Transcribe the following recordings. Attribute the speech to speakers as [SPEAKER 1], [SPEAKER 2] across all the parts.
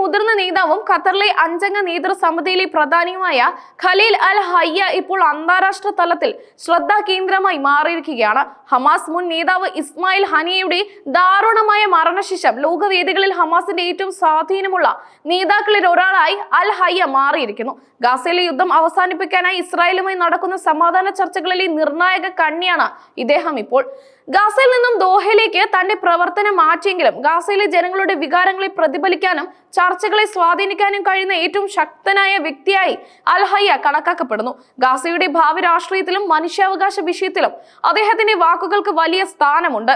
[SPEAKER 1] മുതിർന്ന നേതാവും ഖത്തറിലെ അഞ്ചംഗ നേതൃസമിതിയിലെ പ്രധാനിയുമായ ഖലീൽ അൽ ഹയ്യ ഇപ്പോൾ അന്താരാഷ്ട്ര തലത്തിൽ ശ്രദ്ധാ കേന്ദ്രമായി മാറിയിരിക്കുകയാണ്. ഹമാസ് മുൻ നേതാവ് ഇസ്മായിൽ ഹനിയയുടെ ദാരുണമായ മരണശേഷം ലോകവേദികളിൽ ഹമാസിന്റെ ഏറ്റവും സ്വാധീനമുള്ള നേതാക്കളിൽ ഒരാളായി അൽ ഹയ്യ മാറിയിരിക്കുന്നു. ഗാസയിലെ യുദ്ധം അവസാനിപ്പിക്കാനായി ഇസ്രായേലുമായി നടക്കുന്ന സമാധാന ചർച്ചകളിലെ നിർണായക കണ്ണിയാണ് ഇദ്ദേഹം ഇപ്പോൾ. ഗാസയിൽ നിന്നും ദോഹയിലേക്ക് തന്റെ പ്രവർത്തനം മാറ്റിയെങ്കിലും ഗാസയിലെ ജനങ്ങളുടെ വികാരങ്ങളെ പ്രതിഫലിക്കാനും ചർച്ചകളെ സ്വാധീനിക്കാനും കഴിയുന്ന ഏറ്റവും ശക്തനായ വ്യക്തിയായി അൽഹയ്യ കണക്കാക്കപ്പെടുന്നു. ഗാസയുടെ ഭാവി രാഷ്ട്രീയത്തിലും മനുഷ്യാവകാശ വിഷയത്തിലും അദ്ദേഹത്തിന്റെ വാക്കുകൾക്ക് വലിയ സ്ഥാനമുണ്ട്.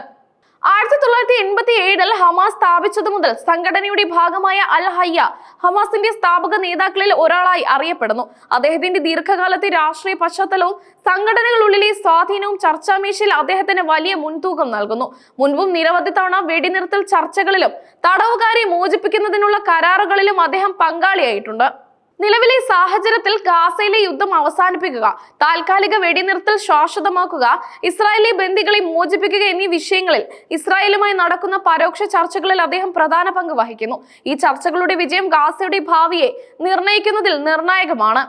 [SPEAKER 1] ആയിരത്തി തൊള്ളായിരത്തി എൺപത്തി ഏഴിൽ ഹമാസ് സ്ഥാപിച്ചതു മുതൽ സംഘടനയുടെ ഭാഗമായ അൽ ഹയ്യ ഹമാസിന്റെ സ്ഥാപക നേതാക്കളിൽ ഒരാളായി അറിയപ്പെടുന്നു. അദ്ദേഹത്തിന്റെ ദീർഘകാലത്തെ രാഷ്ട്രീയ പശ്ചാത്തലവും സംഘടനകളുള്ളിലെ സ്വാധീനവും ചർച്ചാമേശയിൽ അദ്ദേഹത്തിന് വലിയ മുൻതൂക്കം നൽകുന്നു. മുൻപും നിരവധി തവണ വെടിനിർത്തൽ ചർച്ചകളിലും തടവുകാരെ മോചിപ്പിക്കുന്നതിനുള്ള കരാറുകളിലും അദ്ദേഹം പങ്കാളിയായിട്ടുണ്ട്. നിലവിലെ സാഹചര്യത്തിൽ ഗാസയിലെ യുദ്ധം അവസാനിപ്പിക്കുക താൽക്കാലിക വെടിനിർത്തൽ ശാശ്വതമാക്കുക ഇസ്രായേലി ബന്ദികളെ മോചിപ്പിക്കുക എന്നീ വിഷയങ്ങളിൽ ഇസ്രായേലുമായി നടക്കുന്ന പരോക്ഷ ചർച്ചകളിൽ അദ്ദേഹം പ്രധാന പങ്ക് വഹിക്കുന്നു. ഈ ചർച്ചകളുടെ വിജയം ഗാസയുടെ ഭാവിയെ നിർണയിക്കുന്നതിൽ നിർണായകമാണ്.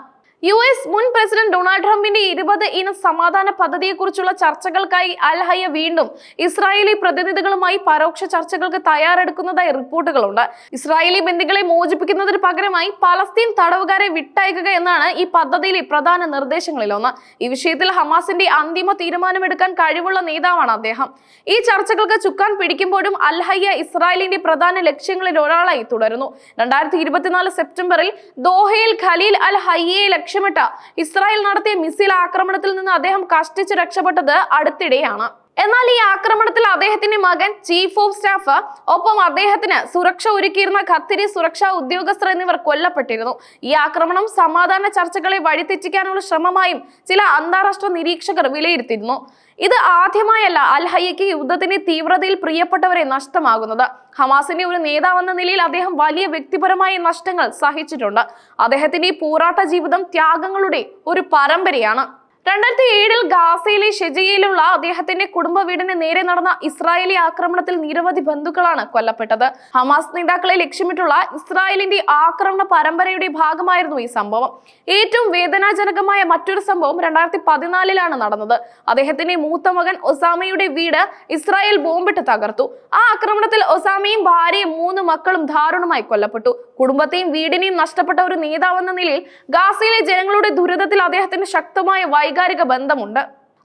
[SPEAKER 1] യു എസ് മുൻ പ്രസിഡന്റ് ഡൊണാൾഡ് ട്രംപിന്റെ ഇരുപത് ഇന സമാധാന പദ്ധതിയെക്കുറിച്ചുള്ള ചർച്ചകൾക്കായി അൽഹയ്യ വീണ്ടും ഇസ്രായേലി പ്രതിനിധികളുമായി പരോക്ഷ ചർച്ചകൾക്ക് തയ്യാറെടുക്കുന്നതായി റിപ്പോർട്ടുകളുണ്ട്. ഇസ്രായേലി ബന്ദികളെ മോചിപ്പിക്കുന്നതിന് പകരമായി പലസ്തീൻ തടവുകാരെ വിട്ടയക്കുക എന്നാണ് ഈ പദ്ധതിയിലെ പ്രധാന നിർദ്ദേശങ്ങളിലൊന്ന്. ഈ വിഷയത്തിൽ ഹമാസിന്റെ അന്തിമ തീരുമാനമെടുക്കാൻ കഴിവുള്ള നേതാവാണ് അദ്ദേഹം. ഈ ചർച്ചകൾക്ക് ചുക്കാൻ പിടിക്കുമ്പോഴും അൽഹയ്യ ഇസ്രായേലിന്റെ പ്രധാന ലക്ഷ്യങ്ങളിൽ ഒരാളായി തുടരുന്നു. രണ്ടായിരത്തി ഇരുപത്തിനാല് സെപ്റ്റംബറിൽ ദോഹയിൽ ഖലീൽ അൽ ഹയ്യയെ ലക്ഷ്യമിട്ട് ഇസ്രായേൽ നടത്തിയ മിസൈൽ ആക്രമണത്തിൽ നിന്ന് അദ്ദേഹം കഷ്ടിച്ച് രക്ഷപ്പെട്ടത് അടുത്തിടെയാണ്. എന്നാൽ ഈ ആക്രമണത്തിൽ അദ്ദേഹത്തിന്റെ മകൻ ചീഫ് ഓഫ് സ്റ്റാഫ് ഒപ്പം അദ്ദേഹത്തിന് സുരക്ഷ ഒരുക്കിയിരുന്ന ഖത്തിരി സുരക്ഷാ ഉദ്യോഗസ്ഥർ എന്നിവർ കൊല്ലപ്പെട്ടിരുന്നു. ഈ ആക്രമണം സമാധാന ചർച്ചകളെ വഴിതെറ്റിക്കാനുള്ള ശ്രമമായും ചില അന്താരാഷ്ട്ര നിരീക്ഷകർ വിലയിരുത്തിയിരുന്നു. ഇത് ആദ്യമായല്ല അൽ യുദ്ധത്തിന്റെ തീവ്രതയിൽ പ്രിയപ്പെട്ടവരെ നഷ്ടമാകുന്നത്. ഹമാസിന്റെ ഒരു നേതാവെന്ന നിലയിൽ അദ്ദേഹം വലിയ വ്യക്തിപരമായ നഷ്ടങ്ങൾ സഹിച്ചിട്ടുണ്ട്. അദ്ദേഹത്തിന്റെ ഈ പോരാട്ട ജീവിതം ത്യാഗങ്ങളുടെ ഒരു പരമ്പരയാണ്. രണ്ടായിരത്തി ഏഴിൽ ഗാസയിലെ ഷെജയിലുള്ള അദ്ദേഹത്തിന്റെ കുടുംബ വീടിന് നേരെ നടന്ന ഇസ്രായേലി ആക്രമണത്തിൽ നിരവധി ബന്ധുക്കളാണ് കൊല്ലപ്പെട്ടത്. ഹമാസ് നേതാക്കളെ ലക്ഷ്യമിട്ടുള്ള ഇസ്രായേലിന്റെ ആക്രമണ പരമ്പരയുടെ ഭാഗമായിരുന്നു ഈ സംഭവം. ഏറ്റവും വേദനാജനകമായ മറ്റൊരു സംഭവം രണ്ടായിരത്തി പതിനാലിലാണ് നടന്നത്. അദ്ദേഹത്തിന്റെ മൂത്ത മകൻ ഒസാമയുടെ വീട് ഇസ്രായേൽ ബോംബിട്ട് തകർത്തു. ആ ആക്രമണത്തിൽ ഒസാമയും ഭാര്യയും മൂന്ന് മക്കളും ദാരുണമായി കൊല്ലപ്പെട്ടു. കുടുംബത്തെയും വീടിനെയും നഷ്ടപ്പെട്ട ഒരു നേതാവെന്ന നിലയിൽ ഗാസയിലെ ജനങ്ങളുടെ ദുരിതത്തിൽ അദ്ദേഹത്തിന് ശക്തമായ വൈകാരിക ബന്ധമുണ്ട്.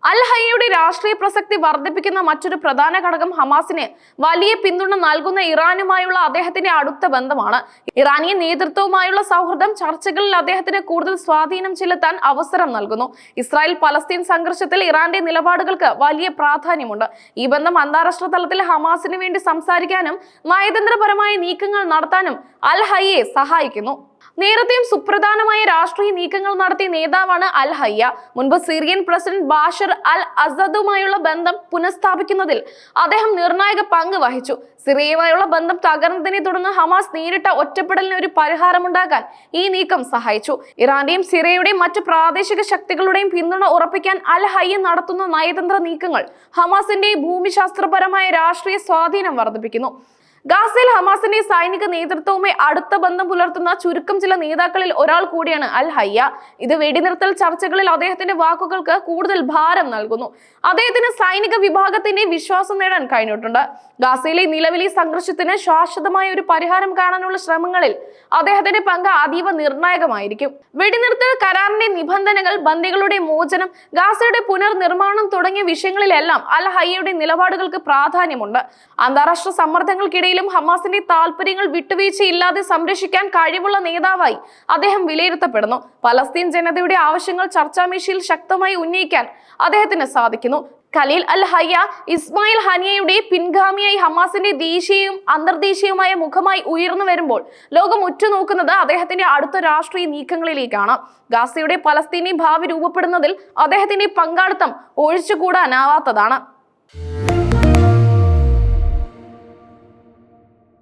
[SPEAKER 1] അൽ ഹയ്യയുടെ രാഷ്ട്രീയ പ്രസക്തി വർദ്ധിപ്പിക്കുന്ന മറ്റൊരു പ്രധാന ഘടകം ഹമാസിന് വലിയ പിന്തുണ നൽകുന്ന ഇറാനുമായുള്ള അദ്ദേഹത്തിന്റെ അടുത്ത ബന്ധമാണ്. ഇറാനിയൻ നേതൃത്വവുമായുള്ള സൗഹൃദം ചർച്ചകളിൽ അദ്ദേഹത്തിന് കൂടുതൽ സ്വാധീനം ചെലുത്താൻ അവസരം നൽകുന്നു. ഇസ്രായേൽ പലസ്തീൻ സംഘർഷത്തിൽ ഇറാന്റെ നിലപാടുകൾക്ക് വലിയ പ്രാധാന്യമുണ്ട്. ഈ ബന്ധം അന്താരാഷ്ട്ര തലത്തിൽ ഹമാസിന് വേണ്ടി സംസാരിക്കാനും നയതന്ത്രപരമായ നീക്കങ്ങൾ നടത്താനും അൽ ഹയ്യെ സഹായിക്കുന്നു. നേരത്തെയും സുപ്രധാനമായ രാഷ്ട്രീയ നീക്കങ്ങൾ നടത്തിയ നേതാവാണ് അൽ ഹയ്യ. മുൻപ് സിറിയൻ പ്രസിഡന്റ് ബാഷർ അൽ അസദുമായുള്ള ബന്ധം പുനഃസ്ഥാപിക്കുന്നതിൽ അദ്ദേഹം നിർണായക പങ്ക് വഹിച്ചു. സിറിയയുമായുള്ള ബന്ധം തകർന്നതിനെ തുടർന്ന് ഹമാസ് നേരിട്ട ഒറ്റപ്പെടലിന് ഒരു പരിഹാരമുണ്ടാക്കാൻ ഈ നീക്കം സഹായിച്ചു. ഇറാന്റെയും സിറിയയുടെയും മറ്റ് പ്രാദേശിക ശക്തികളുടെയും പിന്തുണ ഉറപ്പിക്കാൻ അൽ ഹയ്യ നടത്തുന്ന നയതന്ത്ര നീക്കങ്ങൾ ഹമാസിന്റെ ഭൂമിശാസ്ത്രപരമായ രാഷ്ട്രീയ സ്വാധീനം വർദ്ധിപ്പിക്കുന്നു. ഗാസയിൽ ഹമാസിന്റെ സൈനിക നേതൃത്വവുമായി അടുത്ത ബന്ധം പുലർത്തുന്ന ചുരുക്കം ചില നേതാക്കളിൽ ഒരാൾ കൂടിയാണ് അൽ ഹയ്യ. ഇത് വെടിനിർത്തൽ ചർച്ചകളിൽ അദ്ദേഹത്തിന്റെ വാക്കുകൾക്ക് കൂടുതൽ ഭാരം നൽകുന്നു. അദ്ദേഹത്തിന് സൈനിക വിഭാഗത്തിന്റെ വിശ്വാസം നേടാൻ കഴിഞ്ഞിട്ടുണ്ട്. ഗാസയിലെ നിലവിലെ സംഘർഷത്തിന് ശാശ്വതമായ ഒരു പരിഹാരം കാണാനുള്ള ശ്രമങ്ങളിൽ അദ്ദേഹത്തിന്റെ പങ്ക് അതീവ നിർണായകമായിരിക്കും. വെടിനിർത്തൽ കരാറിന്റെ നിബന്ധനകൾ ബന്ദികളുടെ മോചനം ഗാസയുടെ പുനർനിർമ്മാണം തുടങ്ങിയ വിഷയങ്ങളിലെല്ലാം അൽ ഹയ്യയുടെ നിലപാടുകൾക്ക് പ്രാധാന്യമുണ്ട്. അന്താരാഷ്ട്ര സമ്മർദ്ദങ്ങൾക്കിടയിലും ഹമാസിന്റെ താല്പര്യങ്ങൾ വിട്ടുവീഴ്ചയില്ലാതെ സംരക്ഷിക്കാൻ കഴിവുള്ള നേതാവായി അദ്ദേഹം വിലയിരുത്തപ്പെടുന്നു. പലസ്തീൻ ജനതയുടെ ആവശ്യങ്ങൾ ചർച്ചാമേശയിൽ ശക്തമായി ഉന്നയിക്കാൻ അദ്ദേഹത്തിന് സാധിക്കുന്നു. ഖലീൽ അൽ ഹയ്യ ഇസ്മായിൽ ഹനിയയുടെ പിൻഗാമിയായി ഹമാസിന്റെ ദേശീയവും അന്തർദേശീയവുമായ മുഖമായി ഉയർന്നു വരുമ്പോൾ ലോകം ഉറ്റുനോക്കുന്നത് അദ്ദേഹത്തിന്റെ അടുത്ത രാഷ്ട്രീയ നീക്കങ്ങളിലേക്കാണ്. ഗാസയുടെ പലസ്തീനി ഭാവി രൂപപ്പെടുന്നതിൽ അദ്ദേഹത്തിന്റെ പങ്കാളിത്തം ഒഴിച്ചുകൂടാനാവാത്തതാണ്.